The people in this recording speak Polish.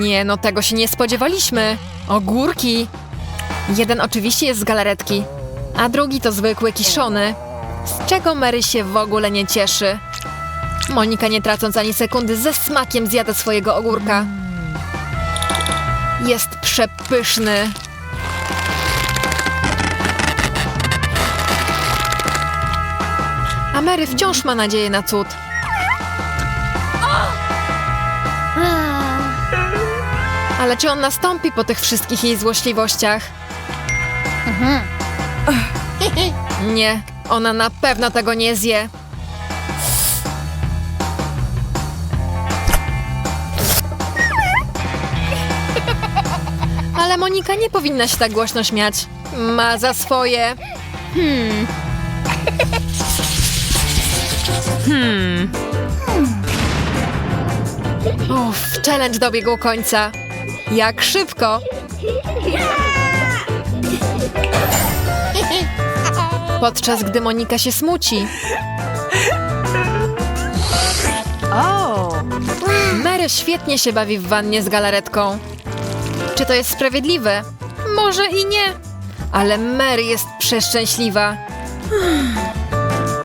Nie, no tego się nie spodziewaliśmy. Ogórki. Jeden oczywiście jest z galaretki, a drugi to zwykły kiszony. Z czego Mary się w ogóle nie cieszy. Monika nie tracąc ani sekundy ze smakiem zjada swojego ogórka. Jest przepyszny. A Mary wciąż ma nadzieję na cud. Ale czy on nastąpi po tych wszystkich jej złośliwościach? Ech, Nie, ona na pewno tego nie zje. Ale Monika nie powinna się tak głośno śmiać. Ma za swoje. Hmm. Uff, challenge dobiegł końca. Jak szybko! Podczas gdy Monika się smuci. Mary świetnie się bawi w wannie z galaretką. Czy to jest sprawiedliwe? Może i nie. Ale Mary jest przeszczęśliwa.